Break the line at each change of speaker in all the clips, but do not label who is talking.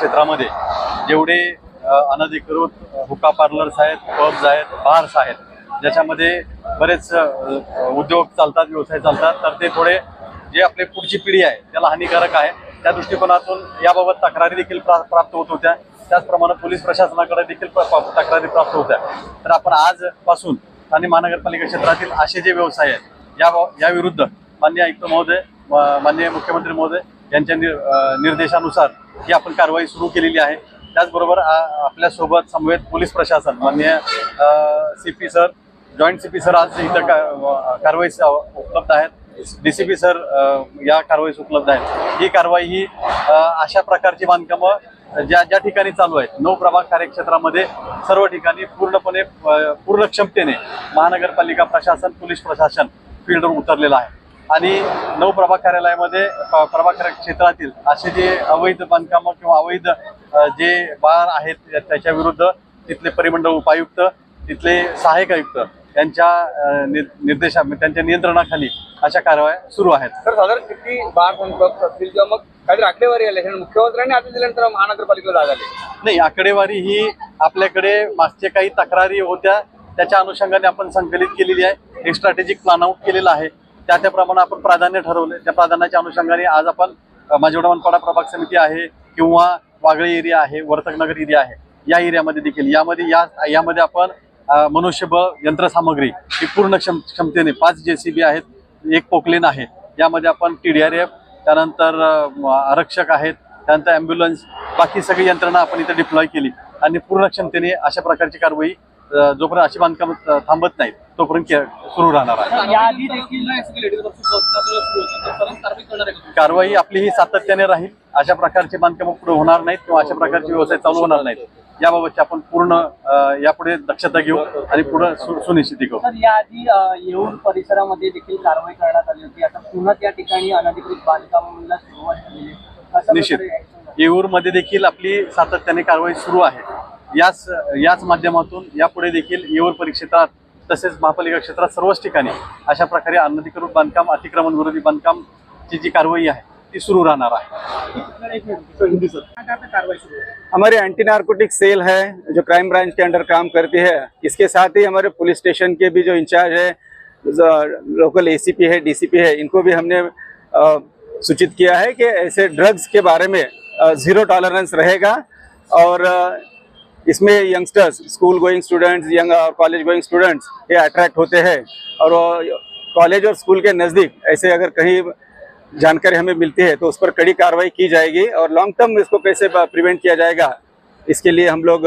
क्षेत्रामध्ये जेवढे अनधिकृत हुका पार्लर्स आहेत पब्स आहेत बार्स आहेत ज्याच्यामध्ये बरेच उद्योग चालतात व्यवसाय चालतात तर ते थोडे जे आपली पुढची पिढी आहे त्याला हानिकारक आहे. त्या दृष्टिकोनातून याबाबत तक्रारी देखील प्रा- प्राप्त होत होत्या. त्याचप्रमाणे पोलीस प्रशासनाकडे देखील प्र- तक्रारी प्राप्त होत्या. तर आपण आजपासून ठाणे महानगरपालिका क्षेत्रातील असे जे व्यवसाय आहेत या या विरुद्ध मान्य आयुक्त महोदय माननीय मुख्यमंत्री महोदय यांच्या नि- निर्देशानुसार ही आपण कारवाई सुरू केलेली आहे. त्याचबरोबर आ- आपल्यासोबत समवेत पोलीस प्रशासन मान्य C P sir joint C P sir आज इथं का कारवाईस उपलब्ध आहेत. डी सी पी सर या कारवाईस उपलब्ध आहेत. ही कारवाई ही अशा प्रकारची बांधकामं ज्या ज्या ठिकाणी चालू आहेत नऊ प्रभाग कार्यक्षेत्रामध्ये सर्व ठिकाणी पूर्णपणे पूर्ण क्षमतेने महानगरपालिका प्रशासन पोलीस प्रशासन फील्डवर उतरलेलं आहे. आणि नऊ प्रभाग कार्यालयामध्ये प्रभाग कार्य क्षेत्रातील असे जे अवैध बांधकामं किंवा अवैध जे बार आहेत त्याच्या विरुद्ध तिथले परिमंडळ उपायुक्त तिथले सहाय्यक आयुक्त यांच्या अ, नि- निर्देशा त्यांच्या नियंत्रणाखाली अशा कारवाया सुरू आहेत.
तर साधारण किती बार असतील किंवा मग काहीतरी आकडेवारी आले कारण मुख्यमंत्र्यांनी आदेश दिल्यानंतर महानगरपालिकेला जाग आली.
नाही आकडेवारी ही आपल्याकडे मागचे काही तक्रारी होत्या त्याच्या अनुषंगाने आपण संकलित केलेली आहे. एक स्ट्रॅटेजिक प्लॅन आउट केलेला आहे. त्या त्याप्रमाणे आपण प्राधान्य ठरवले. त्या प्राधान्याच्या अनुषंगाने आज आपण अ, प्रभाग समिती आहे किंवा वागळे एरिया आहे वर्तकनगर एरिया आहे या एरियामध्ये देखील. यामध्ये या यामध्ये आपण मनुष्यबळ यंत्रसामग्री ही पूर्ण क्षम क्षमतेने पाच जे सी बी आहेत एक पोकलेन आहे. यामध्ये आपण टी डी आर एफ त्यानंतर आरक्षक आहेत त्यानंतर ॲम्ब्युलन्स बाकी सगळी यंत्रणा आपण इथे डिप्लॉय केली. आणि पूर्ण क्षमतेने अशा प्रकारची कारवाई जोपर्यंत अशी बांधकाम थांबत नाहीत तोपर्यंत सुरू राहणार आहे. कारवाई आपली ही सातत्याने राहील. अशा प्रकारचे बांधकाम पुढे होणार नाहीत किंवा अशा प्रकारचे व्यवसाय चालू होणार नाहीत. याबाबतची आपण पूर्ण यापुढे दक्षता घेऊ आणि पुढे सुनिश्चिती करू.
याआधी येऊर परिसरामध्ये देखील कारवाई करण्यात आली होती. आता पुन्हा त्या ठिकाणी अनधिकृत बांधकामाला सुरुवात
निश्चित.
होणार?
येऊरमध्ये देखील आपली सातत्याने कारवाई सुरू आहे. याच याच माध्यमातून यापुढे देखील येऊर परिक्षेत्रात तसेच महापालिका क्षेत्रात सर्वच ठिकाणी अशा प्रकारे अनधिकृत बांधकाम अतिक्रमण विरोधी बांधकामची जी कारवाई आहे ती सुरू राहणार आहे.
हमारी
हमारे एंटी नार्कोटिक सेल है जो क्राइम ब्रांच के अंडर काम करती है इसके साथ ही हमारे पुलिस स्टेशन के भी जो इंचार्ज है जो लोकल एसीपी है डीसीपी है इनको भी हमने सूचित किया है कि ऐसे ड्रग्स के बारे में ज़ीरो टॉलरेंस रहेगा और इसमें youngsters school going students young और कॉलेज गोइंग स्टूडेंट्स ये अट्रैक्ट होते हैं। और कॉलेज और स्कूल के नज़दीक ऐसे अगर कहीं जानकारी हमें मिलती है तो उस पर कड़ी कार्रवाई की जाएगी और लॉन्ग टर्म इसको कैसे प्रिवेंट किया जाएगा इसके लिए हम लोग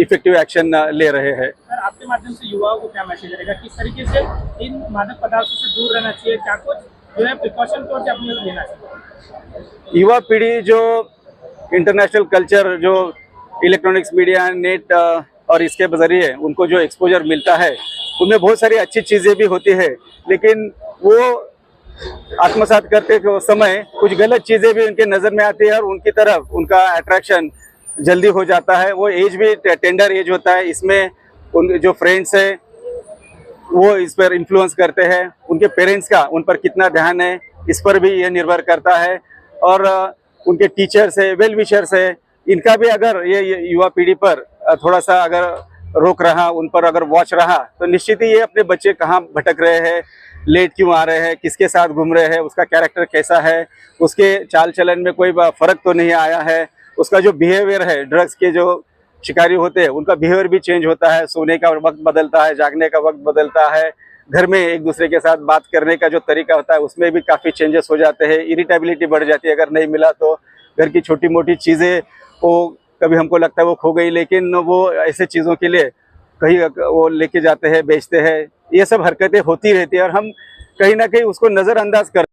इफ़ेक्टिव एक्शन ले रहे हैं।
आपके माध्यम से युवाओं को क्या मैसेज रहेगा? किस तरीके से इन मादक पदार्थों से दूर रहना चाहिए? क्या कुछ जो है प्रिकॉशन तौर से अपने लेना चाहिए?
युवा पीढ़ी जो इंटरनेशनल कल्चर जो इलेक्ट्रॉनिक्स मीडिया, नेट और इसके ज़रिए उनको जो एक्सपोजर मिलता है, उनमें बहुत सारी अच्छी चीज़ें भी होती है। लेकिन वो आत्मसात करते समय कुछ गलत चीज़ें भी उनके नज़र में आती है और उनकी तरफ़ उनका अट्रैक्शन जल्दी हो जाता है। वो एज भी टेंडर एज होता है। इसमें उन जो फ्रेंड्स है, वो इस पर इन्फ्लुएंस करते हैं। उनके पेरेंट्स का उन पर कितना ध्यान है, इस पर भी ये निर्भर करता है। और उनके टीचर्स है वेल विशर्स है इनका भी अगर ये युवा पीढ़ी पर थोड़ा सा अगर रोक रहा, उन पर अगर वॉच रहा तो निश्चित ही ये अपने बच्चे कहाँ भटक रहे हैं लेट क्यों आ रहे हैं, किसके साथ घूम रहे हैं, उसका कैरेक्टर कैसा है, उसके चाल चलन में कोई फ़र्क तो नहीं आया है, उसका जो बिहेवियर है ड्रग्स के जो शिकारी होते हैं, उनका बिहेवियर भी चेंज होता है, सोने का वक्त बदलता है, जागने का वक्त बदलता है, घर में एक दूसरे के साथ बात करने का जो तरीका होता है, उसमें भी काफ़ी चेंजेस हो जाते हैं इरिटेबिलिटी बढ़ जाती है, अगर नहीं मिला तो घर की छोटी मोटी चीज़ें वो कभी हमको लगता है वो खो गई लेकिन वो ऐसे चीज़ों के लिए कहीं वो लेके जाते हैं बेचते हैं। ये सब हरकतें होती रहती है और हम कहीं ना कहीं उसको नज़रअंदाज कर